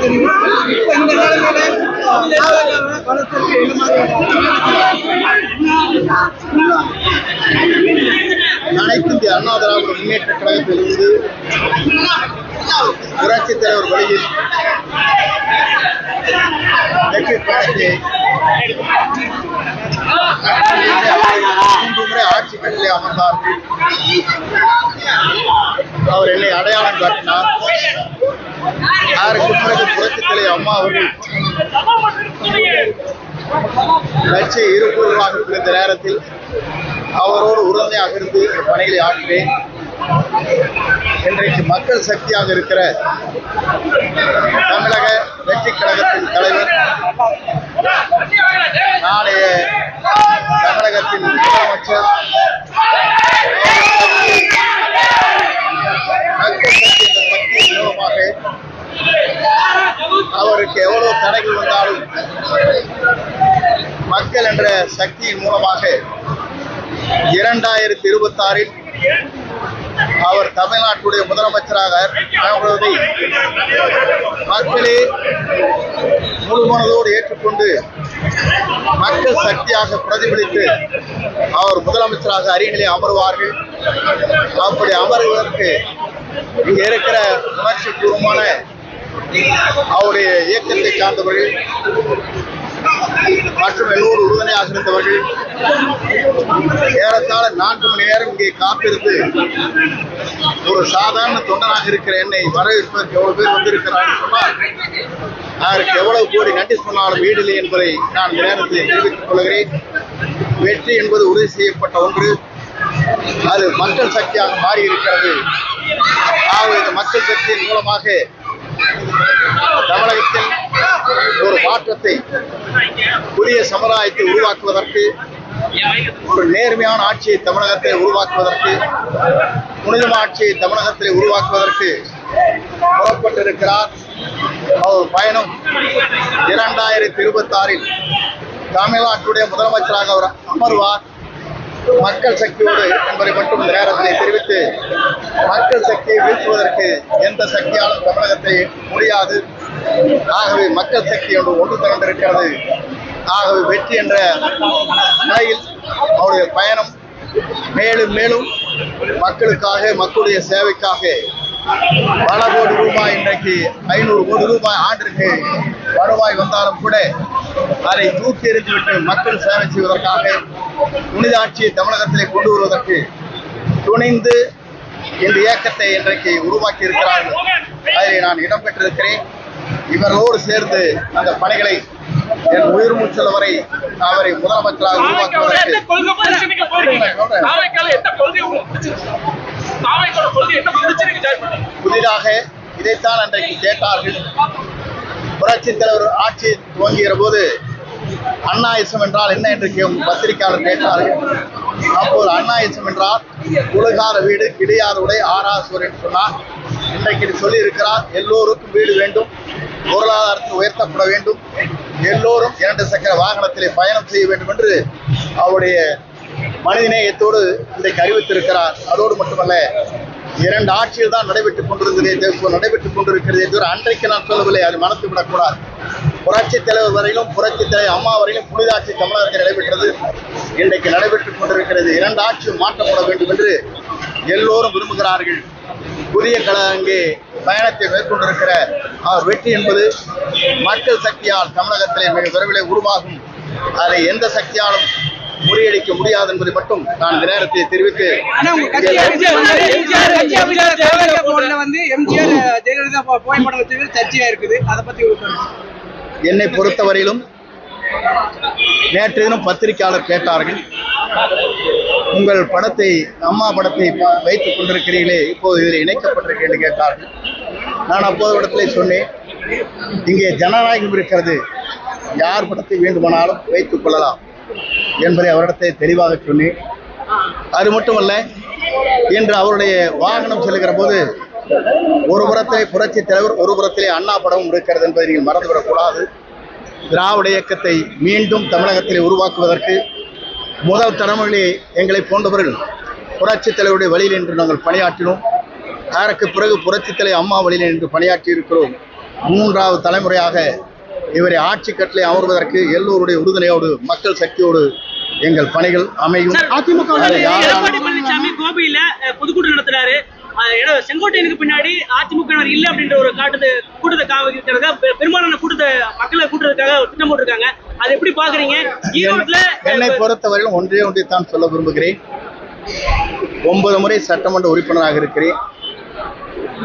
தெரியும்? இப்ப இந்த நிலைமையில வளர்த்துக்கு என்ன அனைத்து இந்திய அண்ணா திராவிட முன்னேற்ற கழகத்திலிருந்து புரட்சித் தலைவர் வழியில் மூன்று முறை ஆட்சி கட்டிலே அமர்ந்தார்கள். அவர் என்னை அடையாளம் காட்டினார் அதற்கு பிறகு புரட்சித் அம்மா அவர்கள் கட்சி இருபூர்வமாக இருந்த நேரத்தில் அவரோடு உறுதுணையாக இருந்து இந்த பணிகளை ஆற்றினேன். இன்றைக்கு மக்கள் சக்தியாக இருக்கிற தமிழக வெற்றி கழகத்தின் தலைவர் நாளைய தமிழகத்தின் முதலமைச்சர் மக்கள் சக்தி என்ற சக்தியின் மூலமாக அவருக்கு எவ்வளவு தடைகள் வந்தாலும் மக்கள் என்ற சக்தியின் மூலமாக இரண்டாயிரத்தி இருபத்தி ஆறில் அவர் தமிழ்நாட்டுடைய முதலமைச்சராக ஆகுவதை மக்களே முழுமனதோடு ஏற்றுக்கொண்டு மக்கள் சக்தியாக பிரதிபலித்து அவர் முதலமைச்சராக அரியணையிலே அமர்வார்கள். அப்படி அமர்வதற்கு இங்கே இருக்கிற உணர்ச்சி பூர்வமான அவருடைய இயக்கத்தை சார்ந்தவர்கள் மற்றும் எல்லோரும் உறுதுணையாக இருந்தவர்கள் ஏறத்தாழ நான்கு மணி நேரம் இங்கே காத்திருந்து ஒரு சாதாரண தொண்டனாக இருக்கிற என்னை வரவேற்பதற்கு எவ்வளவு பேர் வந்திருக்கிறார்கள் சொன்னால் அதற்கு எவ்வளவு கோடி நன்றி சொன்னாலும் வீடில்லை என்பதை நான் இந்த நேரத்தில் தெரிவித்துக் கொள்கிறேன். வெற்றி என்பது உறுதி செய்யப்பட்ட ஒன்று. அது மக்கள் சக்தியாக மாறி இருக்கிறது ஆகவே இந்த மக்கள் சக்தியின் மூலமாக தமிழகத்தில் ஒரு மாற்றத்தை புதிய சமுதாயத்தை உருவாக்குவதற்கு ஒரு நேர்மையான ஆட்சியை தமிழகத்தை உருவாக்குவதற்கு புனிதமான ஆட்சியை தமிழகத்தில் உருவாக்குவதற்கு புறப்பட்டிருக்கிறார். அவர் பயணம் இரண்டாயிரத்தி இருபத்தி ஆறில் தமிழ்நாட்டுடைய முதலமைச்சராக அவர் அமர்வார். மக்கள் சக்தியோடு என்பதை மட்டும் இந்த நேரத்தில் தெரிவித்து மக்கள் சக்தியை வீழ்த்துவதற்கு எந்த சக்தியாலும் தமிழகத்தை முடியாது. ஆகவே மக்கள் சக்தி ஒன்று ஒன்று திரண்டிருக்கிறது. ஆகவே வெற்றி என்ற நிலையில் அவருடைய பயணம் மேலும் மேலும் மக்களுக்காக மக்களுடைய சேவைக்காக பல கோடி ரூபாய் இன்றைக்கு ஐநூறு கோடி ரூபாய் ஆண்டிற்கு வருவாய் வந்தாலும் கூட அதை தூக்கி எறிந்துவிட்டு மக்கள் சேவை செய்வதற்காக புனித ஆட்சியை தமிழகத்திலே கொண்டு வருவதற்கு துணிந்து இந்த இயக்கத்தை இன்றைக்கு உருவாக்கி இருக்கிறார்கள் அதில் நான் இடம்பெற்றிருக்கிறேன் இவர்களோடு சேர்ந்து அந்த பணிகளை என் உயிர் மூச்சல் வரை அவரை முதலமைச்சராக உருவாக்குவதற்கு புதிதாக இதைத்தான் அன்றைக்கு கேட்டார்கள். புரட்சி தலைவர் ஆட்சி துவங்குகிற போது அண்ணாயிசம் என்றால் என்ன என்று பத்திரிகையாளர் கேட்டார்கள். அப்போது அண்ணாயிசம் என்றால் உலகாத வீடு கிடையாத உடை ஆராசுவர் என்று சொன்னார். இன்றைக்கு சொல்லி இருக்கிறார் எல்லோருக்கும் வீடு வேண்டும். பொருளாதாரத்தில் உயர்த்தப்பட வேண்டும். எல்லோரும் இரண்டு சக்கர வாகனத்திலே பயணம் செய்ய வேண்டும் என்று அவருடைய மனிதநேயத்தோடு இன்றைக்கு அறிவித்திருக்கிறார். அதோடு மட்டுமல்ல இரண்டு ஆட்சியில் தான் நடைபெற்றுக் கொண்டிருக்கிறதே நடைபெற்றுக் கொண்டிருக்கிறதே தவிர அன்றைக்கு நான் சொல்லவில்லை அது மனத்து விடக்கூடாது. புரட்சி தலைவர் வரையிலும் புரட்சி தலைவர் அம்மா வரையிலும் புனித ஆட்சி தமிழகத்தில் நடைபெற்றது. இன்றைக்கு நடைபெற்றுக் கொண்டிருக்கிறது. இரண்டு ஆட்சியும் மாற்றப்பட வேண்டும் என்று எல்லோரும் விரும்புகிறார்கள். புதிய கல அங்கே பயணத்தை மேற்கொண்டிருக்கிற அவர் வெற்றி என்பது மக்கள் சக்தியால் தமிழகத்திலே மிக விரைவிலே உருவாகும். அதை எந்த சக்தியாலும் முறியடிக்க முடியாது என்பதை மட்டும் நான் இந்த நேரத்தை தெரிவித்து. என்னை பொறுத்தவரையிலும் நேற்று தினம் பத்திரிகையாளர் கேட்டார்கள் உங்கள் படத்தை அம்மா படத்தை வைத்துக் கொண்டிருக்கிறீர்களே இப்போது இதில் இணைக்கப்பட்டிருக்கேன் என்று கேட்டார்கள். நான் அப்போது இடத்துல சொன்னேன் இங்கே ஜனநாயகம் இருக்கிறது. யார் படத்தை வேண்டுமானாலும் வைத்துக் கொள்ளலாம் என்பதை அவரிடத்தை தெளிவாக சொன்னேன். அது மட்டுமல்ல இன்று அவருடைய வாகனம் செல்கிற போது ஒரு புறத்திலே புரட்சி தலைவர் ஒரு புறத்திலே அண்ணா படமும் இருக்கிறது என்பதை நீங்கள் மறந்துவிடக்கூடாது திராவிட இயக்கத்தை மீண்டும் தமிழகத்திலே உருவாக்குவதற்கு முதல் தலைமுறையிலே எங்களை போன்றவர்கள் புரட்சி தலைவருடைய வழியில் என்று நாங்கள் பணியாற்றினோம். அதற்கு பிறகு புரட்சி தலைவர் அம்மா வழியில் என்று பணியாற்றி இருக்கிறோம் மூன்றாவது தலைமுறையாக இவரை ஆட்சி கட்டளை அமர்வதற்கு எல்லோருடைய உறுதுணையோடு மக்கள் சக்தியோடு எங்கள் பணிகள் அமையும். அதிமுக கோபியில பொதுக்கூட்டம் நடத்துறாரு. எட- செங்கோட்டையனுக்கு பின்னாடி அதிமுக இல்ல அப்படின்ற ஒரு காட்டுது கூட்டத்தை காவிக்கிறத பெரும்பாலான கூட்டத்தை மக்களை கூட்டுறதுக்காக திட்டம் போட்டிருக்காங்க. அதை எப்படி பாக்குறீங்க? ஈரோட்ல என்னை பொறுத்தவரையிலும் ஒன்றே ஒன்றை தான் சொல்ல விரும்புகிறேன். ஒன்பது முறை சட்டமன்ற உறுப்பினராக இருக்கிறேன்.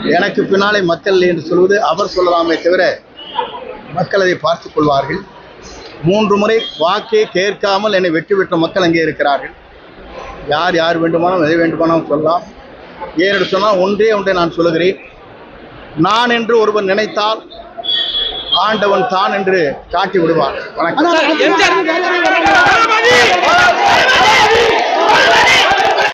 எனக்கு பின்னாலே மக்கள் என்று சொல்வது அவர் சொல்லலாமே தவிர மக்கள் அதை பார்த்துக் கொள்வார்கள். மூன்று முறை வாக்கே கேட்காமல் என்னை வெற்றி பெற்ற மக்கள் அங்கே இருக்கிறார்கள். யார் யார் வேண்டுமானாலும் எதை வேண்டுமானாலும் சொல்லலாம். ஏனென்று சொன்னால் ஒன்றே ஒன்றை நான் சொல்லுகிறேன் நான் என்று ஒருவன் நினைத்தால் ஆண்டவன் தான் என்று காட்டி விடுவான் வணக்கம்